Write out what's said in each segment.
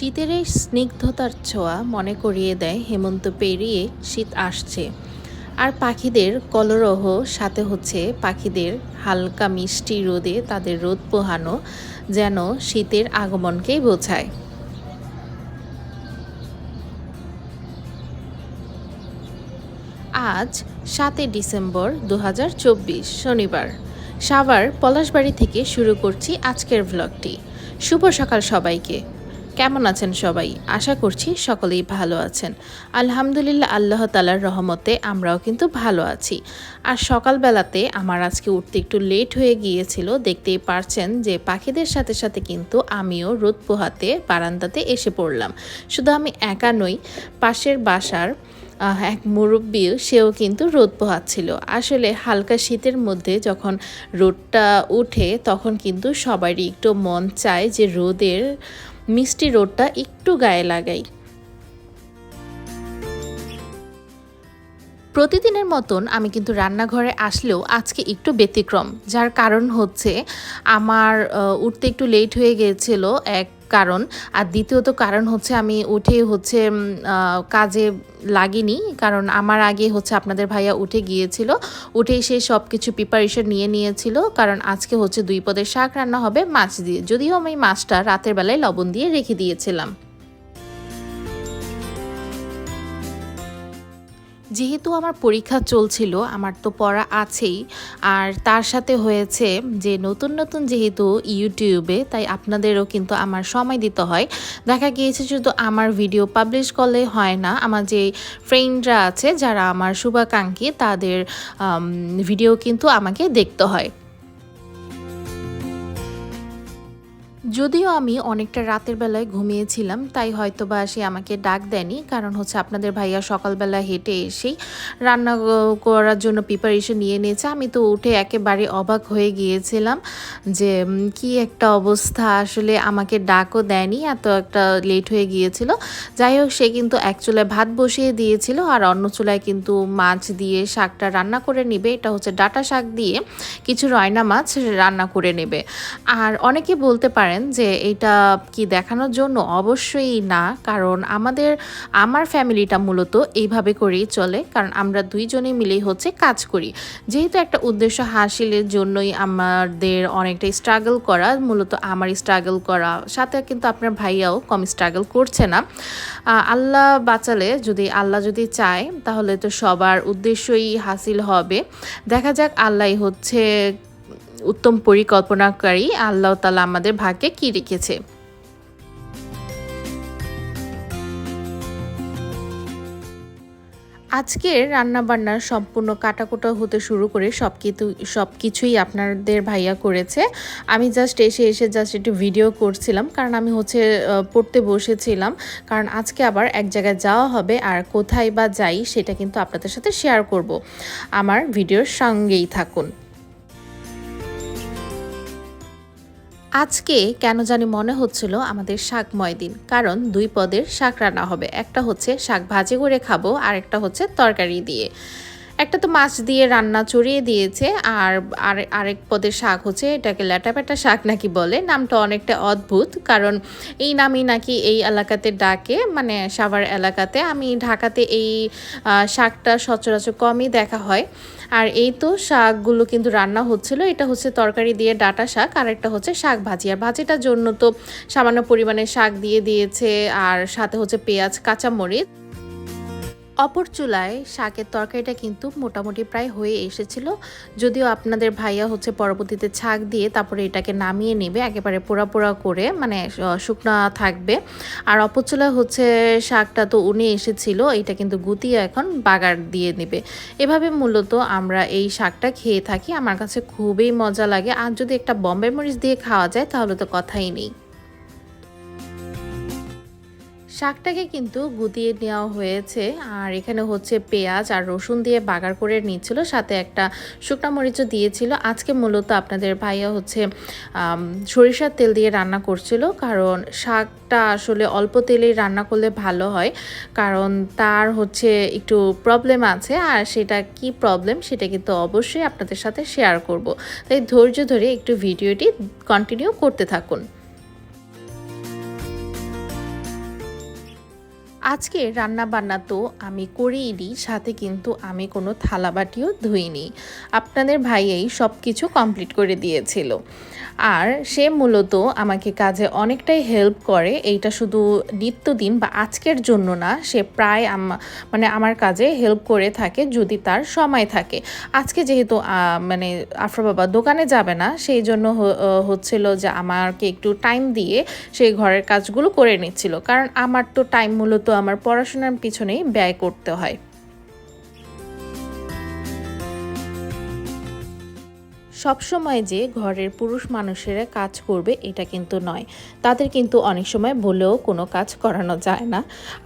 শীতের এই স্নিগ্ধতার ছোঁয়া মনে করিয়ে দেয় হেমন্ত পেরিয়ে শীত আসছে। আর পাখিদের কলরহ সাথে হচ্ছে পাখিদের হালকা মিষ্টি রোদে তাদের রোদ পোহানো যেন শীতের আগমনকেই বোঝায়। আজ সাতই ডিসেম্বর দু হাজার চব্বিশ, শনিবার। সাভার পলাশবাড়ি থেকে শুরু করছি আজকের ভ্লগটি শুভ সকাল সবাইকে। কেমন আছেন সবাই? আশা করছি সকলেই ভালো আছেন। আলহামদুলিল্লাহ, আল্লাহ তালার রহমতে আমরাও কিন্তু ভালো আছি। আর সকালবেলাতে আমার আজকে উঠতে একটু লেট হয়ে গিয়েছিল, দেখতেই পারছেন যে পাখিদের সাথে সাথে কিন্তু আমিও রোদ পোহাতে বারান্দাতে এসে পড়লাম। শুধু আমি একা নই, পাশের বাসার এক মুরব্বিও সেও কিন্তু রোদ পোহাচ্ছিল আসলে হালকা শীতের মধ্যে যখন রোদটা উঠে তখন কিন্তু সবারই একটু মন চায় যে রোদের মিষ্টি রোদটা একটু গায়ে লাগাই। প্রতিদিনের মতন আমি কিন্তু রান্নাঘরে আসলেও আজকে একটু ব্যতিক্রম, যার কারণ হচ্ছে আমার উঠতে একটু লেট হয়ে গিয়েছিল এক কারণ। আর দ্বিতীয়ত কারণ হচ্ছে আমি উঠে হচ্ছে কাজে লাগিনি। কারণ আমার আগে হচ্ছে আপনাদের ভাইয়া উঠে গিয়েছিল। উঠে সে সব কিছু প্রিপারেশন নিয়ে নিয়েছিল। কারণ আজকে হচ্ছে দুই পদের শাক রান্না হবে, মাছ দিয়ে। যদিও আমি মাছটা রাতের বেলায় লবণ দিয়ে রেখে দিয়েছিলাম। যেহেতু আমার পরীক্ষা চলছিল, আমার তো পড়া আছেই। আর তার সাথে হয়েছে যে, নতুন নতুন যেহেতু ইউটিউবে, তাই আপনাদেরও কিন্তু আমার সময় দিতে হয়। দেখা গিয়েছে শুধু আমার ভিডিও পাবলিশ করলে হয় না, আমার যে ফ্রেন্ডরা আছে, যারা আমার শুভাকাঙ্ক্ষী, তাদের ভিডিও কিন্তু আমাকে দেখতে হয়। যদিও আমি অনেকটা রাতের বেলায় ঘুমিয়েছিলাম, তাই হয়তো বা সে আমাকে ডাক দেয়নি। কারণ হচ্ছে আপনাদের ভাইয়া সকালবেলা হেঁটে এসেই রান্না করার জন্য প্রিপারেশন নিয়ে নিয়েছে। আমি তো উঠে একেবারে অবাক হয়ে গিয়েছিলাম যে কি একটা অবস্থা। আসলে আমাকে ডাকও দেয়নি, এত একটা লেট হয়ে গিয়েছিল। যাই হোক, সে কিন্তু এক চুলায় ভাত বসিয়ে দিয়েছিল আর অন্য চুলায় কিন্তু মাছ দিয়ে শাকটা রান্না করে নেবে। এটা হচ্ছে ডাটা শাক দিয়ে কিছু রয়না মাছ রান্না করে নেবে। আর অনেকে বলতে পারেন যে এটা কি দেখানোর জন্য? অবশ্যই না, কারণ আমাদের, আমার ফ্যামিলিটা মূলত এইভাবে করেই চলে, কারণ আমরা দুইজনে মিলেই হচ্ছে কাজ করি। যেহেতু একটা উদ্দেশ্য হাসিলের জন্যই আমাদের অনেকটা স্ট্রাগল করা, মূলত আমার স্ট্রাগল করা, সাথে কিন্তু আপনার ভাইয়াও কম স্ট্রাগল করছে না। আল্লাহ বাঁচালে যদি, আল্লাহ যদি চায়, তাহলে তো সবার উদ্দেশ্যই হাসিল হবে। দেখা যাক আল্লাহ হচ্ছে উত্তম পরিকল্পনাকারী আল্লাহ তালা আমাদের ভাগ্যে কি রেখেছে? আজকের রান্নাবান্নার সম্পূর্ণ কাটাকুটা হতে শুরু করে সব কিছু সব কিছুই আপনাদের ভাইয়া করেছে। আমি জাস্ট এসে এসে জাস্ট একটু ভিডিও করছিলাম, কারণ আমি হচ্ছে পড়তে বসেছিলাম। কারণ আজকে আবার এক জায়গায় যাওয়া হবে আর কোথায় বা যাই সেটা কিন্তু আপনাদের সাথে শেয়ার করব। আমার ভিডিওর সঙ্গেই থাকুন। আজকে কেন জানি মনে হচ্ছিল আমাদের শাকময় দিন, কারণ দুই পদের শাক রান্না হবে। একটা হচ্ছে শাক ভাজি করে খাব আর একটা হচ্ছে তরকারি দিয়ে। একটা তো মাছ দিয়ে রান্না চড়িয়ে দিয়েছে, আর আর- আরেক পদের শাক হচ্ছে এটাকে ল্যাটাপ্যাটা শাক নাকি বলে। নামটা অনেকটা অদ্ভুত, কারণ এই নামই নাকি এই এলাকাতে ডাকে মানে সাভার এলাকাতে। আমি ঢাকাতে এই শাকটা সচরাচর কমই দেখা হয়। আর এই তো শাকগুলো কিন্তু রান্না হচ্ছিল, এটা হচ্ছে তরকারি দিয়ে ডাটা শাক আর একটা হচ্ছে শাক ভাজি। আর ভাজিটার জন্য তো সামান্য পরিমাণে শাক দিয়ে দিয়েছে, আর সাথে হচ্ছে পেঁয়াজ, কাঁচামরিচ। অপর চুলায় শাকের তরকারিটা কিন্তু মোটামুটি প্রায় হয়ে এসেছিল। যদিও আপনাদের ভাইয়া হচ্ছে পরবর্তীতে ছাক দিয়ে তারপরে এটাকে নামিয়ে নেবে, একেবারে পোড়া পোড়া করে মানে শুকনা থাকবে। আর অপর চুলায় হচ্ছে শাকটা তো উনি এসেছিল, এটা কিন্তু গুতিয়ে এখন বাগার দিয়ে নেবে। এভাবে মূলত আমরা এই শাকটা খেয়ে থাকি, আমার কাছে খুবই মজা লাগে। আর যদি একটা বম্বে মরিচ দিয়ে খাওয়া যায়, তাহলে তো কথাই নেই। শাকটাকে কিন্তু গুতিয়ে নেওয়া হয়েছে, আর এখানে হচ্ছে পেঁয়াজ আর রসুন দিয়ে বাগার করে নিচ্ছিল, সাথে একটা শুকনা মরিচও দিয়েছিল। আজকে মূলত আপনাদের ভাইয়া হচ্ছে সরিষার তেল দিয়ে রান্না করছিল, কারণ শাকটা আসলে অল্প তেলেই রান্না করলে ভালো হয়, কারণ তার হচ্ছে একটু প্রবলেম আছে, আর সেটা কি প্রবলেম সেটা কিন্তু অবশ্যই আপনাদের সাথে শেয়ার করব। তাই ধৈর্য ধরে একটু ভিডিওটি কন্টিনিউ করতে থাকুন। আজকে রান্না বান্না তো আমি করেই করিনি সাথে কিন্তু আমি কোনো থালা বাটিও ধুইনি। আপনাদের ভাইয়েই সব কিছু কমপ্লিট করে দিয়েছিল। আর সে মূলত আমাকে কাজে অনেকটাই হেল্প করে, এইটা শুধু নিত্যদিন বা আজকের জন্য না, সে প্রায় মানে আমার কাজে হেল্প করে থাকে যদি তার সময় থাকে। আজকে যেহেতু মানে আফরা বাবা দোকানে যাবে না, সেই জন্য হচ্ছিল যে আমাকে একটু টাইম দিয়ে সেই ঘরের কাজগুলো করে নিচ্ছিল। কারণ আমার তো টাইম মূলত আমার পড়াশোনার পিছনেই ব্যয় করতে হয়। সবসময় যে ঘরের পুরুষ মানুষেরা কাজ করবে, এটা কিন্তু নয়। তাদের কিন্তু অনেক সময় বলেও কোনো কাজ করানো যায় না।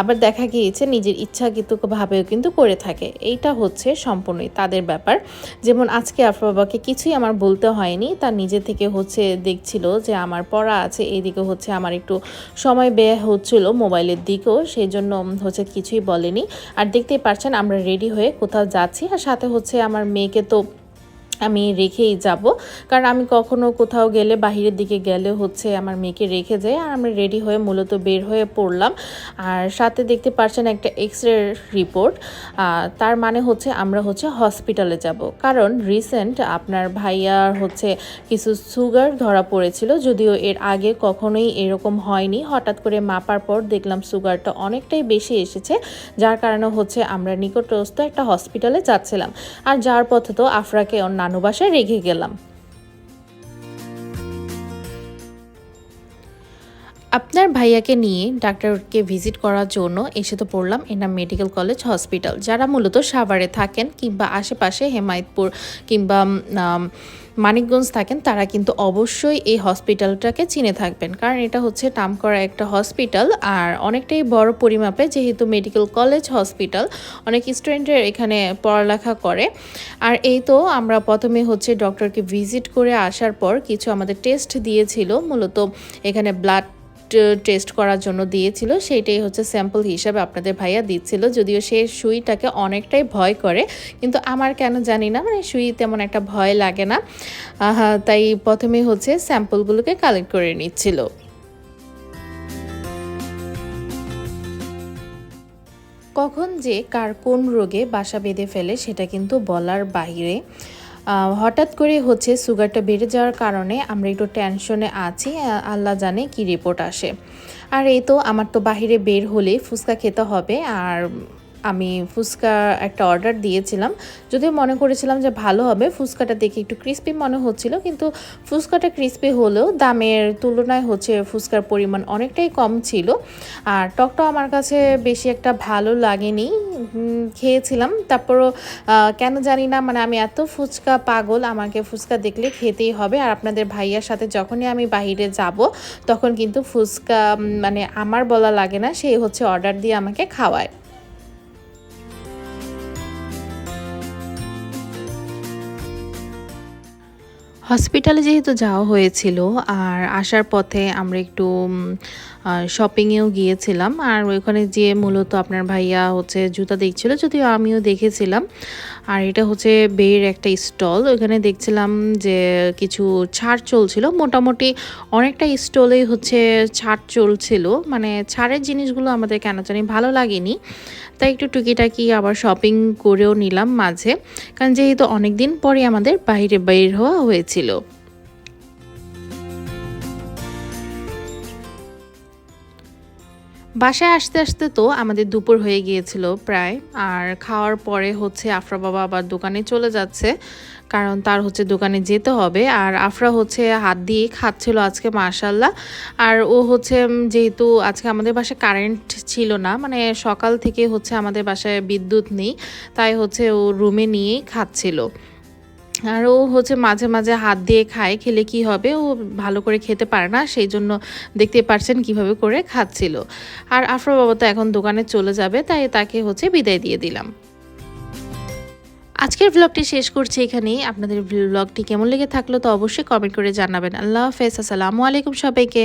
আবার দেখা গিয়েছে, নিজের ইচ্ছাকৃতভাবেও কিন্তু করে থাকে। এইটা হচ্ছে সম্পূর্ণই তাদের ব্যাপার। যেমন আজকে আফরা বাবাকে কিছুই আমার বলতে হয়নি। তার নিজে থেকে হচ্ছে দেখছিল যে আমার পড়া আছে এইদিকে হচ্ছে আমার একটু সময় ব্যয় হচ্ছিল মোবাইলের দিকেও সেই জন্য হচ্ছে কিছুই বলেনি। আর দেখতেই পারছেন, আমরা রেডি হয়ে কোথাও যাচ্ছি। আর সাথে হচ্ছে আমার মেয়েকে তো আমি রেখেই যাব। কারণ আমি কখনো কোথাও গেলে, বাহিরের দিকে গেলে হচ্ছে আমার মেয়েকে রেখে যাই। আর আমি রেডি হয়ে মূলত বের হয়ে পড়লাম। আর সাথে দেখতে পাচ্ছেন একটা এক্স রে রিপোর্ট তার মানে হচ্ছে আমরা হচ্ছে হসপিটালে যাব। কারণ রিসেন্ট আপনার ভাইয়ার হচ্ছে কিছু সুগার ধরা পড়েছিল। যদিও এর আগে কখনোই এরকম হয়নি। হঠাৎ করে মাপার পর দেখলাম সুগারটা অনেকটাই বেশি এসেছে। যার কারণে হচ্ছে আমরা নিকটস্থ একটা হসপিটালে যাচ্ছিলাম। আর যার পথে তো আফরাকে ওর নানু বাসায় রেখে গেলাম। আপনার ভাইয়াকে নিয়ে ডাক্তারকে ভিজিট করার জন্য এসে তো পড়লাম এনাম মেডিকেল কলেজ হসপিটাল। যারা মূলত সাভারে থাকেন কিংবা আশেপাশে হেমায়তপুর কিংবা মানিকগঞ্জ থাকেন, তারা কিন্তু অবশ্যই এই হসপিটালটাকে চিনে থাকবেন। কারণ এটা হচ্ছে নামকরা একটা হসপিটাল আর অনেকটাই বড় পরিমাপে যেহেতু মেডিকেল কলেজ হসপিটাল, অনেক স্টুডেন্টের এখানে পড়ালেখা করে। আর এই তো আমরা প্রথমে হচ্ছে ডক্টরকে ভিজিট করে আসার পর কিছু আমাদের টেস্ট দিয়েছিল, মূলত এখানে ব্লাড টেস্ট করার জন্য দিয়েছিল, সেইটাই হচ্ছে স্যাম্পল হিসাবে আপনাদের ভাইয়া দিচ্ছিল। যদিও সে সুইটাকে অনেকটাই ভয় করে, কিন্তু আমার কেন জানি না মানে সুই তেমন একটা ভয় লাগে না। তাই প্রথমে হচ্ছে স্যাম্পলগুলোকে কালেক্ট করে নিচ্ছিল। কখন যে কার কোন রোগে বাসা বেঁধে ফেলে, সেটা কিন্তু বলার বাইরে। হঠাৎ করে হচ্ছে সুগারটা বেড়ে যাওয়ার কারণে আমরা একটু টেনশনে আছি আল্লাহ জানে কি রিপোর্ট আসে। আর এই তো, আমার তো বাহিরে বের হলে ফুচকা খেতে হবে, আর আমি ফুচকা একটা অর্ডার দিয়েছিলাম। যদিও মনে করেছিলাম যে ভালো হবে, ফুচকাটা দেখে একটু ক্রিস্পি মনে হচ্ছিল, কিন্তু ফুচকাটা ক্রিস্পি হলেও দামের তুলনায় হচ্ছে ফুচকার পরিমাণ অনেকটাই কম ছিল। আর টকটা আমার কাছে বেশি একটা ভালো লাগেনি। খেয়েছিলাম। তারপরও কেন জানি না মানে আমি এত ফুচকা পাগল, আমাকে ফুচকা দেখলে খেতেই হবে। আর আপনাদের ভাইয়ার সাথে যখনই আমি বাইরে যাব, তখন কিন্তু ফুচকা মানে আমার বলা লাগে না সেই হচ্ছে অর্ডার দিয়ে আমাকে খাওয়ায়। হসপিটালে যেহেতু যাওয়া হয়েছিল আর আসার পথে আমরা একটু শপিংয়েও গিয়েছিলাম। আর ওইখানে যেয়ে মূলত আপনার ভাইয়া হচ্ছে জুতা দেখছিল, যদিও আমিও দেখেছিলাম। আর এটা হচ্ছে বেয়ের একটা স্টল। ওইখানে দেখছিলাম যে কিছু ছাড় চলছিল। মোটামুটি অনেকটা স্টলেই হচ্ছে ছাড় চলছিল। মানে ছাড়ের জিনিসগুলো আমাদের কেন জানি ভালো লাগেনি। তাই একটু টুকিটাকি আবার শপিং করেও নিলাম মাঝে। কারণ যেহেতু অনেক দিন পরে আমাদের বাইরে বাইর হওয়া হয়েছিল। বাসায় আসতে আসতে তো আমাদের দুপুর হয়ে গিয়েছিল প্রায়। আর খাওয়ার পরে হচ্ছে আফরা বাবা আবার দোকানে চলে যাচ্ছে, কারণ তার হচ্ছে দোকানে যেতে হবে। আর আফরা হচ্ছে হাত দিয়ে খাচ্ছিল আজকে মার্শাল্লাহ আর ও হচ্ছে যেহেতু আজকে আমাদের বাসায় কারেন্ট ছিল না মানে সকাল থেকে হচ্ছে আমাদের বাসায় বিদ্যুৎ নেই, তাই হচ্ছে ও রুমে নিয়েই খাচ্ছিল। আর ও হচ্ছে মাঝে মাঝে হাত দিয়ে খায়, খেলে কি হবে? ও ভালো করে খেতে পারে না সেই জন্য দেখতে পারছেন কীভাবে করে খাচ্ছিল। আর আফরা বাবা তো এখন দোকানে চলে যাবে, তাই তাকে হচ্ছে বিদায় দিয়ে দিলাম। আজকের ব্লগটি শেষ করছি এখানেই। আপনাদের ব্লগটি কেমন লেগে থাকল তো অবশ্যই কমেন্ট করে জানাবেন। আল্লাহ হাফেজ, আসসালামু আলাইকুম সবাইকে।